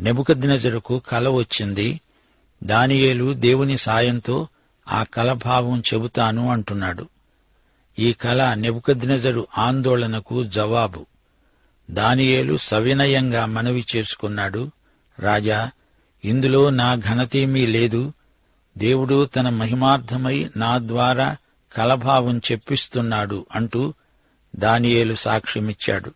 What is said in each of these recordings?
నెబుకద్నెజరుకు కల వచ్చింది. దానియేలు దేవుని సాయంతో ఆ కలభావం చెబుతాను అంటున్నాడు. ఈ కల నెబుకద్నెజరు ఆందోళనకు జవాబు. దానియేలు సవినయంగా మనవి చేసుకున్నాడు. రాజా ఇందులో నా ఘనతేమీ లేదు. దేవుడు తన మహిమార్థమై నా ద్వారా కలభావం చెప్పిస్తున్నాడు అంటూ దానియేలు సాక్ష్యమిచ్చాడు.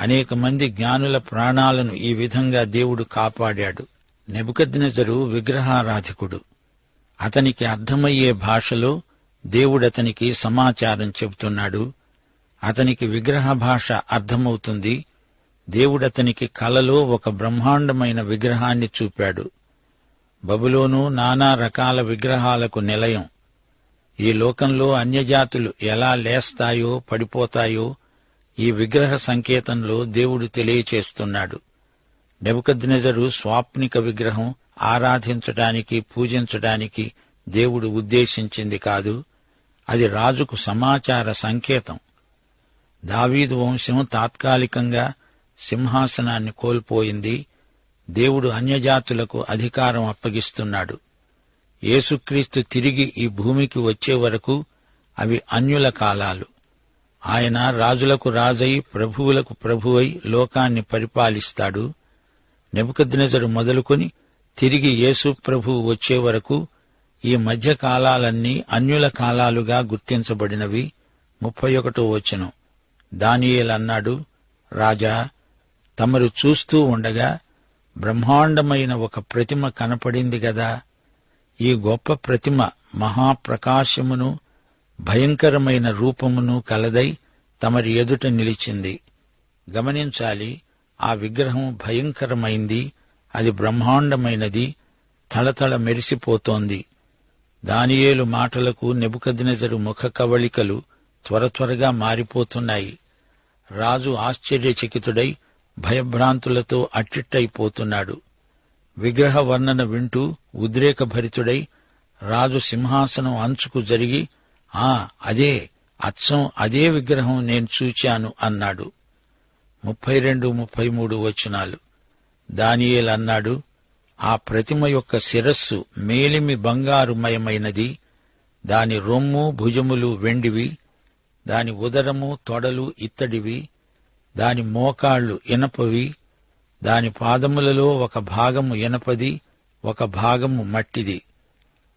అనేక మంది జ్ఞానుల ప్రాణాలను ఈ విధంగా దేవుడు కాపాడాడు. నెబుకద్నెజరు విగ్రహారాధికుడు. అతనికి అర్థమయ్యే భాషలో దేవుడతనికి సమాచారం చెబుతున్నాడు. అతనికి విగ్రహ భాష అర్థమవుతుంది. దేవుడతనికి కలలో ఒక బ్రహ్మాండమైన విగ్రహాన్ని చూపాడు. బబులోను నానా రకాల విగ్రహాలకు నిలయం. ఈ లోకంలో అన్యజాతులు ఎలా లేస్తాయో పడిపోతాయో ఈ విగ్రహ సంకేతంలో దేవుడు తెలియచేస్తున్నాడు. నెబుకద్నెజరు స్వాప్నిక విగ్రహం ఆరాధించటానికి పూజించటానికి దేవుడు ఉద్దేశించింది కాదు. అది రాజుకు సమాచార సంకేతం. దావీదు వంశం తాత్కాలికంగా సింహాసనాన్ని కోల్పోయింది. దేవుడు అన్యజాతులకు అధికారం అప్పగిస్తున్నాడు. యేసుక్రీస్తు తిరిగి ఈ భూమికి వచ్చే వరకు అవి అన్యుల కాలాలు. ఆయన రాజులకు రాజై ప్రభువులకు ప్రభువై లోకాన్ని పరిపాలిస్తాడు. నెబుకద్నెజరు మొదలుకొని తిరిగి యేసు ప్రభువు వచ్చే వరకు ఈ మధ్య కాలాలన్నీ అన్యుల కాలాలుగా గుర్తించబడినవి. ముప్పై ఒకటో వచనం. దానియేలన్నాడు రాజా తమరు చూస్తూ ఉండగా బ్రహ్మాండమైన ఒక ప్రతిమ కనపడింది గదా. ఈ గొప్ప ప్రతిమ మహాప్రకాశమును భయంకరమైన రూపమును కలదై తమరి ఎదుట నిలిచింది. గమనించాలి ఆ విగ్రహం భయంకరమైంది అది బ్రహ్మాండమైనది తళతళ మెరిసిపోతోంది. దానియేలు మాటలకు నెబుకద్నెజరు ముఖ కవళికలు త్వర త్వరగా మారిపోతున్నాయి. రాజు ఆశ్చర్యచకితుడై భయభ్రాంతులతో అట్టిట్టయిపోతున్నాడు. విగ్రహ వర్ణన వింటూ ఉద్రేకభరితుడై రాజు సింహాసనం అంచుకు జరిగి ఆ అదే అచ్చం అదే విగ్రహం నేను చూచాను అన్నాడు. ముప్పై రెండు ముప్పై మూడు వచనాలు. దానియేల్ అన్నాడు ఆ ప్రతిమ యొక్క శిరస్సు మేలిమి బంగారుమయమైనది. దాని రొమ్ము భుజములు వెండివి. దాని ఉదరము తొడలు ఇత్తడివి. దాని మోకాళ్ళు ఇనపవి. దాని పాదములలో ఒక భాగము ఇనపది ఒక భాగము మట్టిది.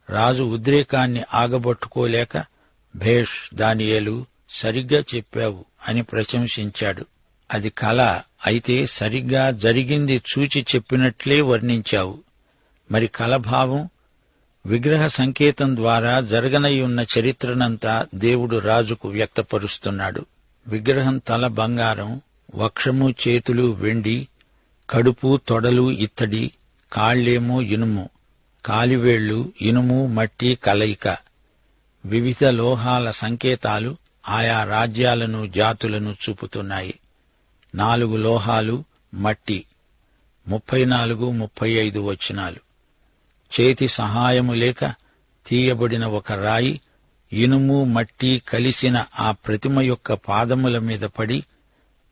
రాజు ఉద్రేకాన్ని ఆగబట్టుకోలేక భేష్ దానియేలు సరిగ్గా చెప్పావు అని ప్రశంసించాడు. అది కళ అయితే సరిగ్గా జరిగింది చూచి చెప్పినట్లే వర్ణించావు. మరి కలభావం? విగ్రహ సంకేతం ద్వారా జరగనై ఉన్న చరిత్రనంతా దేవుడు రాజుకు వ్యక్తపరుస్తున్నాడు. విగ్రహం తల బంగారం వక్షము చేతులు వెండి కడుపు తొడలు ఇత్తడి కాళ్ళేమో ఇనుము కాలివేళ్ళు ఇనుము మట్టి కలయిక. వివిధ లోహాల సంకేతాలు ఆయా రాజ్యాలను జాతులను చూపుతున్నాయి. నాలుగు లోహాలు మట్టి. ముప్పై నాలుగు ముప్పై ఐదు వచనాలు. చేతి సహాయము లేక తీయబడిన ఒక రాయి ఇనుము మట్టి కలిసిన ఆ ప్రతిమ యొక్క పాదముల మీద పడి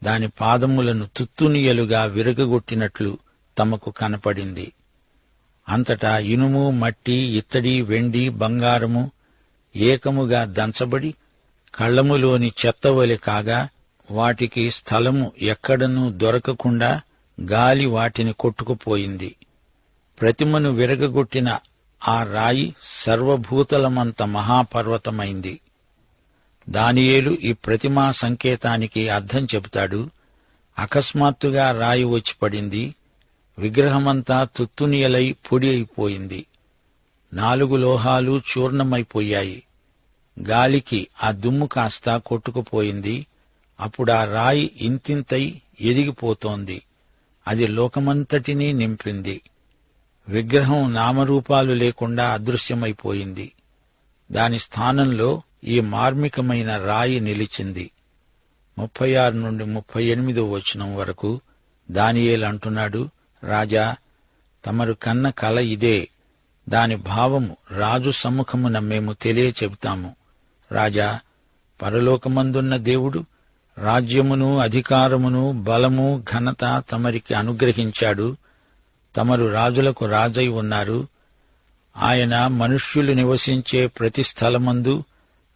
దాని పాదములను తుత్తునియలుగా విరగగొట్టినట్లు తమకు కనపడింది. అంతటా ఇనుము మట్టి ఇత్తడి వెండి బంగారము ఏకముగా దంచబడి కళ్ళములోని చెత్తవలి కాగా వాటికి స్థలము ఎక్కడనూ దొరకకుండా గాలి వాటిని కొట్టుకుపోయింది. ప్రతిమను విరగగొట్టిన ఆ రాయి సర్వభూతలమంత మహాపర్వతమైంది. దానియేలు ఈ ప్రతిమా సంకేతానికి అర్థం చెబుతాడు. అకస్మాత్తుగా రాయి వచ్చి పడింది. విగ్రహమంతా తుత్తునియలై పొడి అయిపోయింది. నాలుగు లోహాలు చూర్ణమైపోయాయి. గాలికి ఆ దుమ్ము కాస్త కొట్టుకుపోయింది. అప్పుడా రాయి ఇంతింతై ఎదిగిపోతోంది. అది లోకమంతటినీ నింపింది. విగ్రహం నామరూపాలు లేకుండా అదృశ్యమైపోయింది. దాని స్థానంలో ఈ మార్మికమైన రాయి నిలిచింది. ముప్పై ఆరు నుండి ముప్పై ఎనిమిదో వచనం వరకు దానియేలు అంటున్నాడు రాజా తమరు కన్న కల ఇదే. దాని భావము రాజు సమ్ముఖమున మేము తెలియ చెబుతాము రాజా పరలోకమందున్న దేవుడు రాజ్యమును అధికారమును బలము ఘనత తమరికి అనుగ్రహించాడు. తమరు రాజులకు రాజై ఉన్నారు. ఆయన మనుష్యులు నివసించే ప్రతి స్థలమందు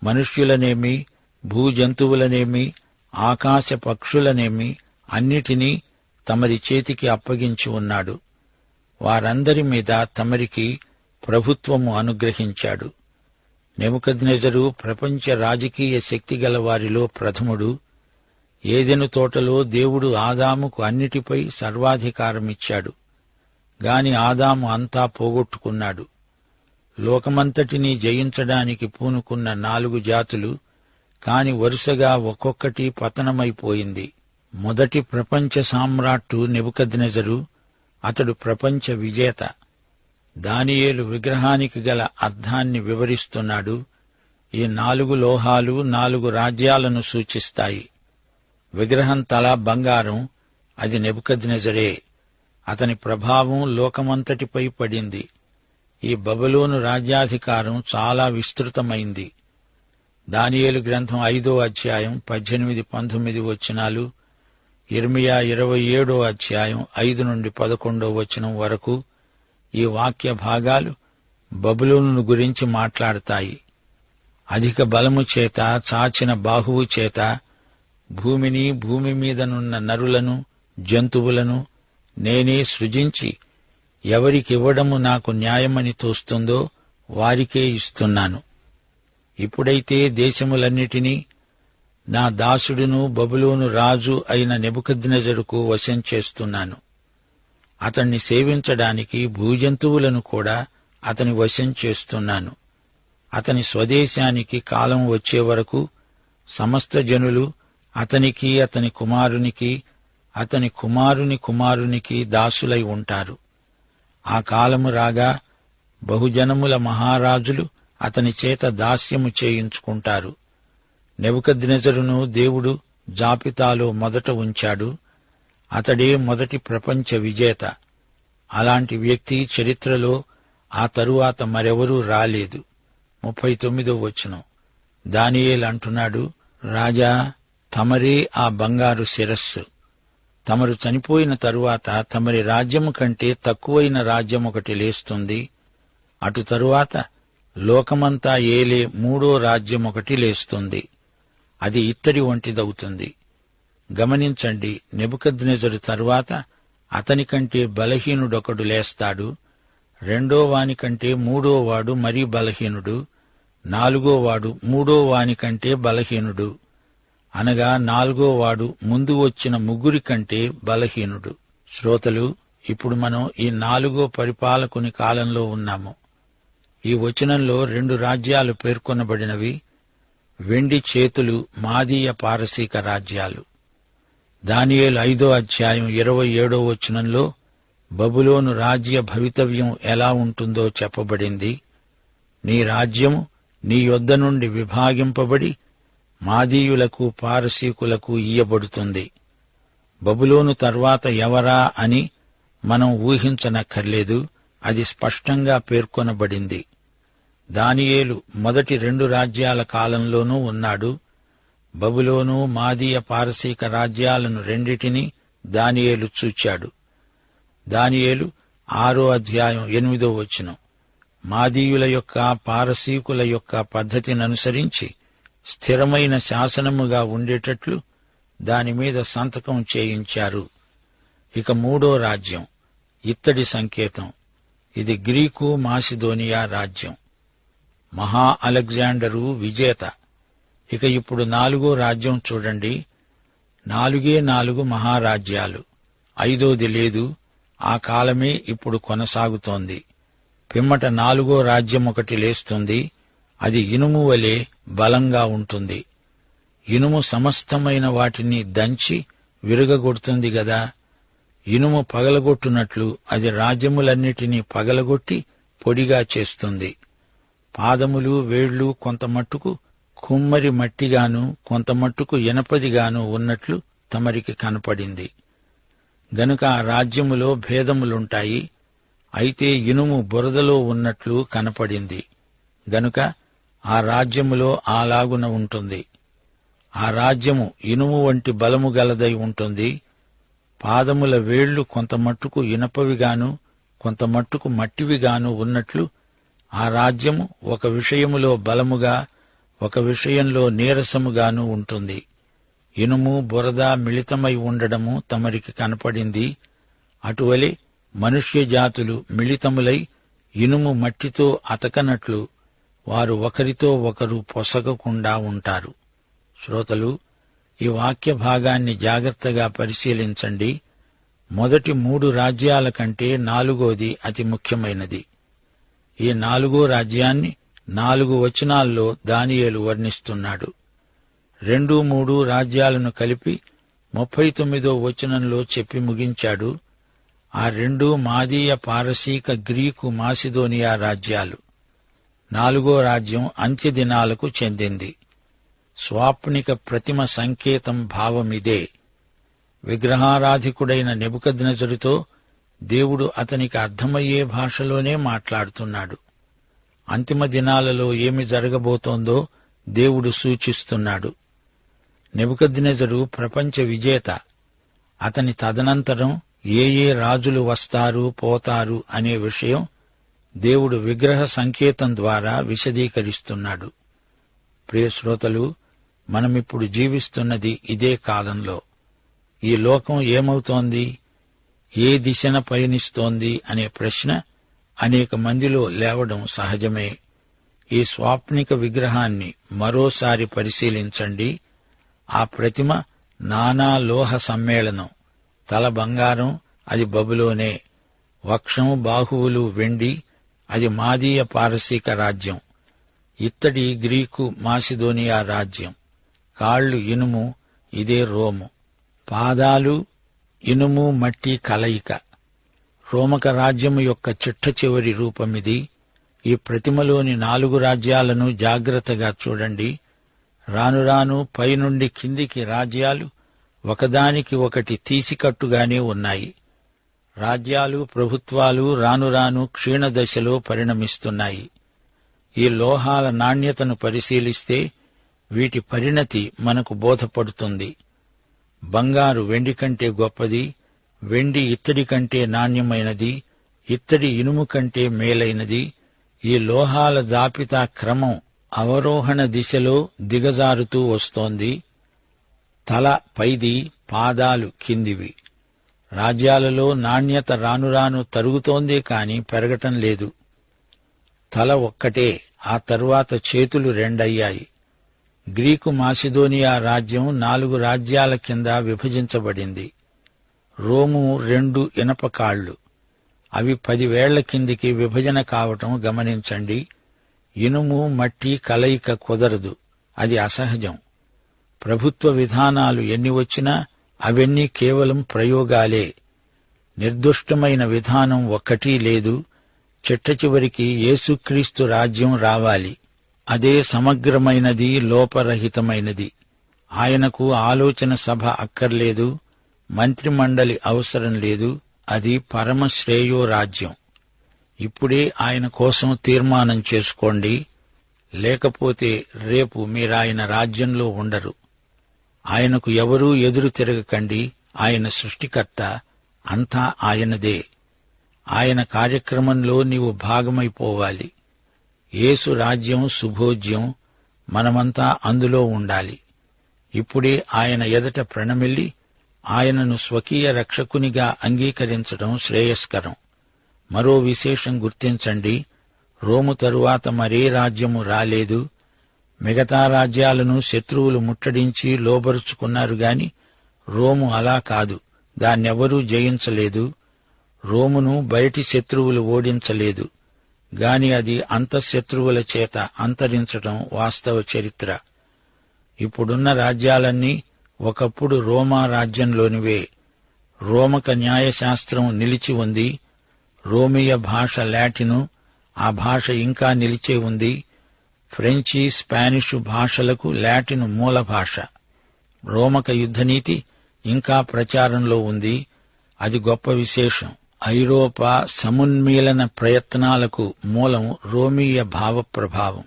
మనుష్యులనేమి భూజంతువులనేమి ఆకాశ పక్షులనేమి అన్నిటినీ తమరి చేతికి అప్పగించి ఉన్నాడు. వారందరి మీద తమరికి ప్రభుత్వము అనుగ్రహించాడు. నెముకద్నెజరు ప్రపంచ రాజకీయ శక్తి గల వారిలో ప్రథముడు. ఏదెను తోటలో దేవుడు ఆదాముకు అన్నిటిపై సర్వాధికారమిచ్చాడు. గాని ఆదాము అంతా పోగొట్టుకున్నాడు. లోకమంతటినీ జయించడానికి పూనుకున్న నాలుగు జాతులు కాని వరుసగా ఒక్కొక్కటి పతనమైపోయింది. మొదటి ప్రపంచ సామ్రాట్టు నెబుకద్నెజరు అతడు ప్రపంచ విజేత. దానియేలు విగ్రహానికి గల అర్థాన్ని వివరిస్తున్నాడు. ఈ నాలుగు లోహాలు నాలుగు రాజ్యాలను సూచిస్తాయి. విగ్రహం తల బంగారం అది నెబుకద్నెజరే. అతని ప్రభావం లోకమంతటిపై పడింది. ఈ బబులోను రాజ్యాధికారం చాలా విస్తృతమైంది. దానియేలు గ్రంథం ఐదో అధ్యాయం పద్దెనిమిది పంతొమ్మిది వచనాలు ఇర్మియా ఇరవై ఏడో అధ్యాయం ఐదు నుండి పదకొండో వచనం వరకు ఈ వాక్య భాగాలు బబులోను గురించి మాట్లాడతాయి. అధిక బలము చేత చాచిన బాహువు చేత భూమిని భూమి మీదనున్న నరులను జంతువులను నేనే సృజించి ఎవరికివ్వడము నాకు న్యాయమని తోస్తుందో వారికే ఇస్తున్నాను. ఇప్పుడైతే దేశములన్నిటినీ నా దాసుడును బబులోను రాజు అయిన నెబుకద్నెజరుకు వశం చేస్తున్నాను. అతణ్ణి సేవించడానికి భూజంతువులను కూడా అతని వశం చేస్తున్నాను. అతని స్వదేశానికి కాలం వచ్చే వరకు సమస్త జనులు అతనికి అతని కుమారునికి అతని కుమారుని కుమారునికి దాసులై ఉంటారు. ఆ కాలము రాగా బహుజనముల మహారాజులు అతని చేత దాస్యము చేయించుకుంటారు. నెబుకద్నెజరును దేవుడు జాబితాలో మొదట ఉంచాడు. అతడే మొదటి ప్రపంచ విజేత. అలాంటి వ్యక్తి చరిత్రలో ఆ తరువాత మరెవరూ రాలేదు. ముప్పై తొమ్మిదో వచనం. దానియేల్ అంటున్నాడు రాజా తమరే ఆ బంగారు శిరస్సు. తమరు చనిపోయిన తరువాత తమరి రాజ్యము కంటే తక్కువైన రాజ్యం ఒకటి లేస్తుంది. అటు తరువాత లోకమంతా ఏలే మూడో రాజ్యం ఒకటి లేస్తుంది. అది ఇత్తడి వంటిదవుతుంది. గమనించండి నెబుకద్నెజరు తరువాత అతని కంటే బలహీనుడొకడు లేస్తాడు రెండో వానికంటే మూడో వాడు మరీ బలహీనుడు నాలుగో వాడు మూడో వానికంటే బలహీనుడు అనగా నాలుగో వాడు ముందు వచ్చిన ముగ్గురి కంటే బలహీనుడు. శ్రోతలు ఇప్పుడు మనం ఈ నాలుగో పరిపాలకుని కాలంలో ఉన్నాము. ఈ వచనంలో రెండు రాజ్యాలు పేర్కొనబడినవి వెండి చేతులు మాదీయ పారసీక రాజ్యాలు. దానియేలు ఐదో అధ్యాయం ఇరవై ఏడో వచనంలో బబులోను రాజ్య భవితవ్యం ఎలా ఉంటుందో చెప్పబడింది. నీ రాజ్యము నీ యొద్ద నుండి విభాగింపబడి మాదీయులకు పారసీకులకు ఇయ్యబడుతుంది. బబులోను తర్వాత ఎవరా అని మనం ఊహించనక్కర్లేదు. అది స్పష్టంగా పేర్కొనబడింది. దానియేలు మొదటి రెండు రాజ్యాల కాలంలోనూ ఉన్నాడు. బబులోను మాదీయ పారసీక రాజ్యాలను రెండిటినీ దానియేలు చూచాడు. దానియేలు ఆరో అధ్యాయం ఎనిమిదో వచ్చిన మాదీయుల యొక్క పారసీకుల యొక్క పద్ధతిననుసరించి స్థిరమైన శాసనముగా ఉండేటట్లు దానిమీద సంతకం చేయించారు. ఇక మూడో రాజ్యం ఇత్తడి సంకేతం. ఇది గ్రీకు మాసిదోనియా రాజ్యం. మహా అలెగ్జాండరు విజేత. ఇక ఇప్పుడు నాలుగో రాజ్యం చూడండి. నాలుగే నాలుగు మహారాజ్యాలు. ఐదోది లేదు. ఆ కాలమే ఇప్పుడు కొనసాగుతోంది. పిమ్మట నాలుగో రాజ్యం ఒకటి లేస్తుంది. అది ఇనుము వలె బలంగా ఉంటుంది. ఇనుము సమస్తమైన వాటిని దంచి విరగగొడుతుంది గదా. ఇనుము పగలగొట్టునట్లు అది రాజ్యములన్నిటినీ పగలగొట్టి పొడిగా చేస్తుంది. పాదములు వేళ్ళు కొంత మట్టుకు కుమ్మరి మట్టిగాను కొంత మట్టుకు ఇనపదిగాను ఉన్నట్లు తమరికి కనపడింది. గనుక ఆ రాజ్యములో భేదములుంటాయి అయితే ఇనుము బురదలో ఉన్నట్లు కనపడింది. గనుక ఆ రాజ్యములో ఆలాగున ఉంటుంది. ఆ రాజ్యము ఇనుము వంటి బలము గలదై ఉంటుంది. పాదముల వేళ్ళు కొంత మట్టుకు ఇనపవిగాను కొంత మట్టుకు మట్టివిగాను ఉన్నట్లు ఆ రాజ్యము ఒక విషయములో బలముగా ఒక విషయంలో నీరసముగాను ఉంటుంది. ఇనుము బురద మిళితమై ఉండడము తమరికి కనపడింది. అటువలే మనుష్య జాతులు మిళితములై ఇనుము మట్టితో అతకనట్లు వారు ఒకరితో ఒకరు పొసగకుండా ఉంటారు. శ్రోతలు ఈ వాక్య భాగాన్ని జాగ్రత్తగా పరిశీలించండి. మొదటి మూడు రాజ్యాల కంటే నాలుగోది అతి ముఖ్యమైనది. ఈ నాలుగో రాజ్యాన్ని నాలుగు వచనాల్లో దానియేలు వర్ణిస్తున్నాడు. రెండు మూడు రాజ్యాలను కలిపి ముప్పై తొమ్మిదో వచనంలో చెప్పి ముగించాడు. ఆ రెండు మాదీయ పారసీక గ్రీకు మాసిదోనియా రాజ్యాలు. నాలుగో రాజ్యం అంత్యదినాలకు చెందింది. స్వాప్నిక ప్రతిమ సంకేతం భావమిదే. విగ్రహారాధికుడైన నెబుకద్నజరుతో దేవుడు అతనికి అర్థమయ్యే భాషలోనే మాట్లాడుతున్నాడు. అంతిమ దినాలలో ఏమి జరగబోతోందో దేవుడు సూచిస్తున్నాడు. నెబుకద్నెజరు ప్రపంచ విజేత. అతని తదనంతరం ఏ ఏ రాజులు వస్తారు పోతారు అనే విషయం దేవుడు విగ్రహ సంకేతం ద్వారా విశదీకరిస్తున్నాడు. ప్రియ శ్రోతలు మనమిప్పుడు జీవిస్తున్నది ఇదే కాలంలో. ఈ లోకం ఏమవుతోంది? ఏ దిశన పయనిస్తోంది? అనే ప్రశ్న అనేక మందిలో లేవడం సహజమే. ఈ స్వాప్నిక విగ్రహాన్ని మరోసారి పరిశీలించండి. ఆ ప్రతిమ నానా లోహ సమ్మేళనం తల బంగారం అది బబులోనే. వక్షము బాహువులు వెండి అది మాదీయ పారసీక రాజ్యం. ఇత్తడి గ్రీకు మాసిదోనియా రాజ్యం. కాళ్ళు ఇనుము ఇదే రోము. పాదాలు ఇనుము మట్టి కలయిక. రోమక రాజ్యము యొక్క చిట్ట చివరి రూపమిది. ఈ ప్రతిమలోని నాలుగు రాజ్యాలను జాగ్రత్తగా చూడండి. రాను రాను పైనుండి కిందికి రాజ్యాలు ఒకదానికి ఒకటి తీసికట్టుగానే ఉన్నాయి. రాజ్యాలు ప్రభుత్వాలు రాను రాను క్షీణదశలో పరిణమిస్తున్నాయి. ఈ లోహాల నాణ్యతను పరిశీలిస్తే వీటి పరిణతి మనకు బోధపడుతుంది. బంగారు వెండి కంటే గొప్పది వెండి ఇత్తడి కంటే నాణ్యమైనది ఇత్తడి ఇనుము కంటే మేలైనది ఈ లోహాల జాబితా క్రమం అవరోహణ దిశలో దిగజారుతూ వస్తోంది. తల పైది పాదాలు కిందివి. రాజ్యాలలో నాణ్యత రానురాను తరుగుతోందే కాని పెరగటం లేదు. తల ఒక్కటే ఆ తరువాత చేతులు రెండయ్యాయి. గ్రీకు మాసిదోనియా రాజ్యం నాలుగు రాజ్యాల కింద విభజించబడింది. రోము రెండు ఇనపకాళ్ళు అవి పదివేళ్ళ కిందికి విభజన కావటం గమనించండి. ఇనుము మట్టి కలయిక కుదరదు. అది అసహజం. ప్రభుత్వ విధానాలు ఎన్ని వచ్చినా అవన్నీ కేవలం ప్రయోగాలే. నిర్దుష్టమైన విధానం ఒక్కటీ లేదు. చిట్ట చివరికి యేసుక్రీస్తు రాజ్యం రావాలి. అదే సమగ్రమైనది లోపరహితమైనది. ఆయనకు ఆలోచన సభ అక్కర్లేదు. మంత్రిమండలి అవసరం లేదు. అది పరమశ్రేయో రాజ్యం. ఇప్పుడే ఆయన కోసం తీర్మానం చేసుకోండి. లేకపోతే రేపు మీరాయన రాజ్యంలో ఉండరు. ఆయనకు ఎవరూ ఎదురు తిరగకండి. ఆయన సృష్టికర్త. అంతా ఆయనదే. ఆయన కార్యక్రమంలో నీవు భాగమైపోవాలి. యేసు రాజ్యం శుభోజ్యం మనమంతా అందులో ఉండాలి. ఇప్పుడే ఆయన ఎదట ప్రణమిల్లి ఆయనను స్వకీయ రక్షకునిగా అంగీకరించడం శ్రేయస్కరం. మరో విశేషం గుర్తించండి. రోము తరువాత మరే రాజ్యము రాలేదు. మిగతా రాజ్యాలను శత్రువులు ముట్టడించి లోబరుచుకున్నారు గాని రోము అలా కాదు. దాన్నెవరూ జయించలేదు. రోమును బయటి శత్రువులు ఓడించలేదు. గాని అది అంతఃశత్రువుల చేత అంతరించటం వాస్తవ చరిత్ర. ఇప్పుడున్న రాజ్యాలన్నీ ఒకప్పుడు రోమా రాజ్యంలోనివే రోమక న్యాయశాస్త్రం నిలిచి ఉంది రోమియ భాష లాటిను ఆ భాష ఇంకా నిలిచే ఉంది ఫ్రెంచి స్పానిషు భాషలకు లాటిను మూల భాష. రోమక యుద్ధనీతి ఇంకా ప్రచారంలో ఉంది అది గొప్ప విశేషం. ఐరోపా సమున్మీలన ప్రయత్నాలకు మూలం రోమీయ భావ ప్రభావం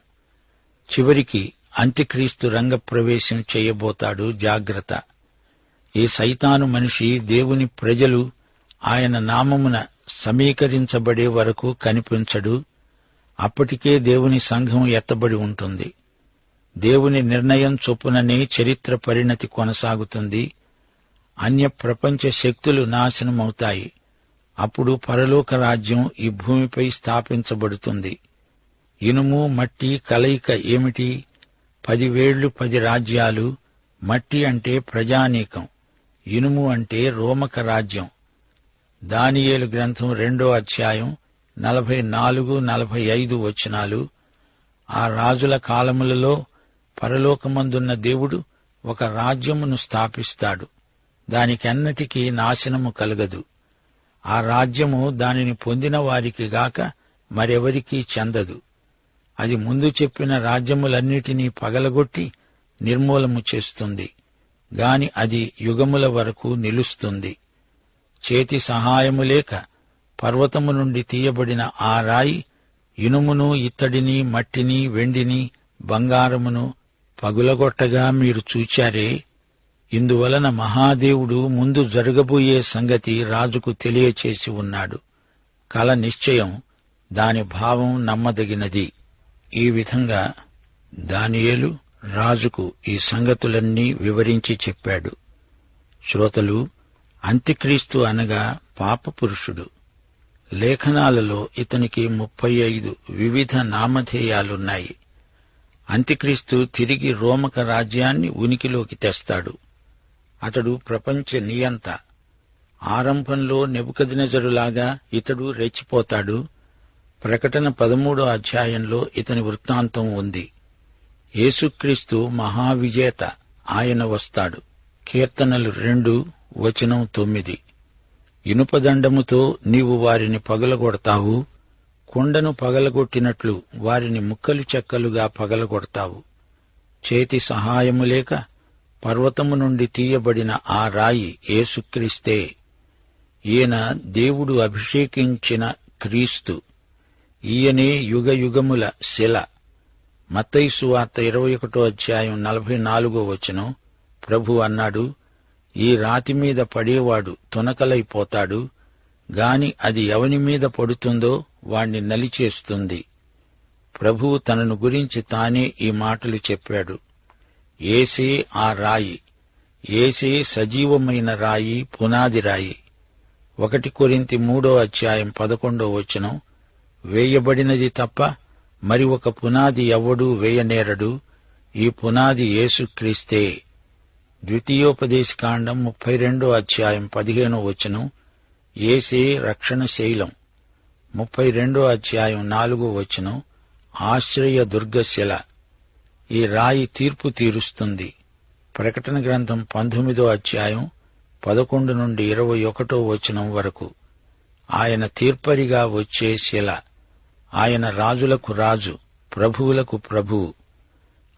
చివరికి అంత్యక్రీస్తు రంగప్రవేశం చేయబోతాడు జాగ్రత్త. ఈ సైతాను మనిషి దేవుని ప్రజలు ఆయన నామమున సమీకరించబడే వరకు కనిపించడు. అప్పటికే దేవుని సంఘం ఎత్తబడి ఉంటుంది. దేవుని నిర్ణయం చొప్పుననే చరిత్ర పరిణతి కొనసాగుతుంది. అన్య ప్రపంచ శక్తులు నాశనమవుతాయి. అప్పుడు పరలోక రాజ్యం ఈ భూమిపై స్థాపించబడుతుంది. ఇనుము మట్టి కలయిక ఏమిటి? పదివేళ్ళు పది రాజ్యాలు మట్టి అంటే ప్రజానీకం ఇనుము అంటే రోమక రాజ్యం. దానియేలు గ్రంథం రెండో అధ్యాయం నలభై నాలుగు నలభై ఐదు వచనాలు. ఆ రాజుల కాలములలో పరలోకమందున్న దేవుడు ఒక రాజ్యమును స్థాపిస్తాడు. దానికెన్నటికీ నాశనము కలగదు. ఆ రాజ్యము దానిని పొందిన వారికి గాక మరెవరికీ చెందదు. అది ముందు చెప్పిన రాజ్యములన్నిటినీ పగలగొట్టి నిర్మూలము చేస్తుంది. గాని అది యుగముల వరకు నిలుస్తుంది. చేతి సహాయము లేక పర్వతము నుండి తీయబడిన ఆ రాయి ఇనుమును ఇత్తడిని మట్టిని వెండిని బంగారమును పగులగొట్టగా మీరు చూచారే. ఇందువలన మహాదేవుడు ముందు జరగబోయే సంగతి రాజుకు తెలియచేసి ఉన్నాడు. కల నిశ్చయం దాని భావం నమ్మదగినది. ఈ విధంగా దానియేలు రాజుకు ఈ సంగతులన్నీ వివరించి చెప్పాడు. శ్రోతలు అంత్యక్రీస్తు అనగా పాపపురుషుడు. లేఖనాలలో ఇతనికి ముప్పై ఐదు వివిధ నామధేయాలున్నాయి. అంత్యక్రీస్తు తిరిగి రోమక రాజ్యాన్ని ఉనికిలోకి తెస్తాడు. అతడు ప్రపంచ నియంత. ఆరంభంలో నెబుకదినజరులాగా ఇతడు రెచ్చిపోతాడు. ప్రకటన పదమూడో అధ్యాయంలో ఇతని వృత్తాంతం ఉంది. యేసుక్రీస్తు మహావిజేత ఆయన వస్తాడు. కీర్తనలు రెండు వచనం తొమ్మిది. ఇనుపదండముతో నీవు వారిని పగలగొడతావు కుండను పగలగొట్టినట్లు వారిని ముక్కలు చెక్కలుగా పగలగొడతావు. చేతి సహాయము లేక పర్వతము నుండి తీయబడిన ఆ రాయి ఏసుక్రీస్తే ఈయన దేవుడు అభిషేకించిన క్రీస్తు. ఈయనే యుగయుగముల శిల. మత్తైసు వార్త ఇరవై ఒకటో అధ్యాయం నలభై నాలుగో వచనం ప్రభు అన్నాడు ఈ రాతి మీద పడేవాడు తునకలైపోతాడు గాని అది ఎవని మీద పడుతుందో వాణ్ణి నలిచేస్తుంది. ప్రభువు తనను గురించి తానే ఈ మాటలు చెప్పాడు ఏసే ఆ రాయి ఏసే సజీవమైన రాయి పునాది రాయి. ఒకటి కొరింతి మూడో అధ్యాయం పదకొండో వచనం వేయబడినది తప్ప మరి ఒక పునాది ఎవ్వడూ వేయనేరడు. ఈ పునాది యేసుక్రీస్తే ద్వితీయోపదేశకాండం ముప్పై రెండో అధ్యాయం పదిహేనో వచనం ఏసే రక్షణ శైలం. ముప్పై రెండో అధ్యాయం నాలుగో వచనం ఆశ్రయ దుర్గశిల. ఈ రాయి తీర్పు తీరుస్తుంది. ప్రకటన గ్రంథం పంతొమ్మిదో అధ్యాయం పదకొండు నుండి ఇరవై ఒకటో వచనం వరకు. ఆయన తీర్పరిగా వచ్చే శిల. ఆయన రాజులకు రాజు ప్రభువులకు ప్రభువు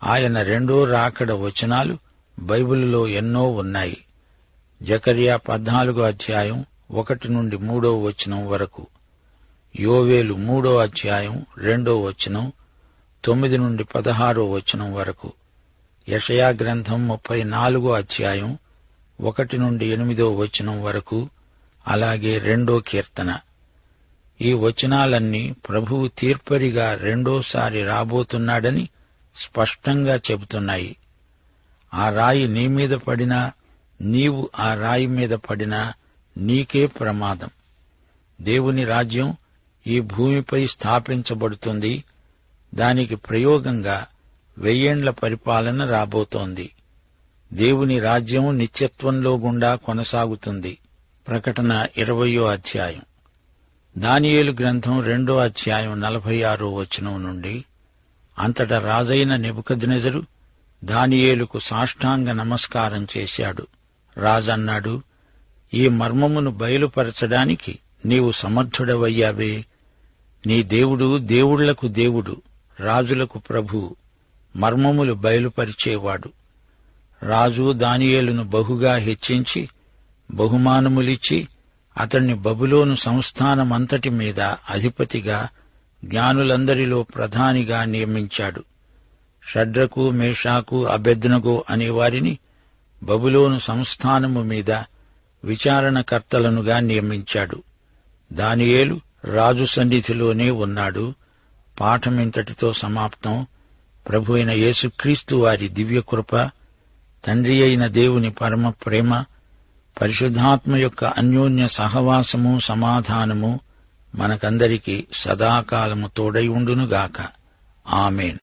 ఆయన రెండో రాకడ వచనాలు బైబిలులో ఎన్నో ఉన్నాయి. జకర్యా పద్నాలుగో అధ్యాయం ఒకటి నుండి మూడో వచనం వరకు. యోవేలు మూడో అధ్యాయం రెండో వచనం తొమ్మిది నుండి పదహారో వచనం వరకు. యషయా గ్రంథం ముప్పై నాలుగో అధ్యాయం ఒకటి నుండి ఎనిమిదో వచనం వరకు అలాగే రెండో కీర్తన. ఈ వచనాలన్నీ ప్రభువు తీర్పరిగా రెండోసారి రాబోతున్నాడని స్పష్టంగా చెబుతున్నాయి. ఆ రాయి నీ మీద పడినా నీవు ఆ రాయి మీద పడినా నీకే ప్రమాదం. దేవుని రాజ్యం ఈ భూమిపై స్థాపించబడుతుంది. దానికి ప్రయోగంగా వెయ్యేండ్ల పరిపాలన రాబోతోంది. దేవుని రాజ్యం నిత్యత్వంలో గుండా కొనసాగుతుంది. ప్రకటన ఇరవయో అధ్యాయం. దానియేలు గ్రంథం రెండో అధ్యాయం నలభై ఆరో వచనం నుండి అంతటా రాజైన నెబుకద్నెజరు దానియేలుకు సాష్టాంగ నమస్కారం చేశాడు. రాజన్నాడు ఈ మర్మమును బయలుపరచడానికి నీవు సమర్థుడవయ్యావే. నీ దేవుడు దేవుళ్ళకు దేవుడు రాజులకు ప్రభు మర్మములు బయలుపరిచేవాడు. రాజు దానియేలును బహుగా హెచ్చించి బహుమానములిచ్చి అతణ్ణి బబులోను సంస్థానమంతటి మీద అధిపతిగా జ్ఞానులందరిలో ప్రధానిగా నియమించాడు. షడ్రకు మేషాకు అభెద్నగో అనేవారిని బబులోను సంస్థానము మీద విచారణకర్తలనుగా నియమించాడు. దానియేలు రాజు సన్నిధిలోనే ఉన్నాడు. పాఠమింతటితో సమాప్తం. ప్రభు అయిన యేసుక్రీస్తు వారి దివ్యకృప తండ్రి అయిన దేవుని పరమ ప్రేమ పరిశుద్ధాత్మ యొక్క అన్యోన్య సహవాసము సమాధానము మనకందరికీ సదాకాలము తోడై ఉండునుగాక. ఆమెన్.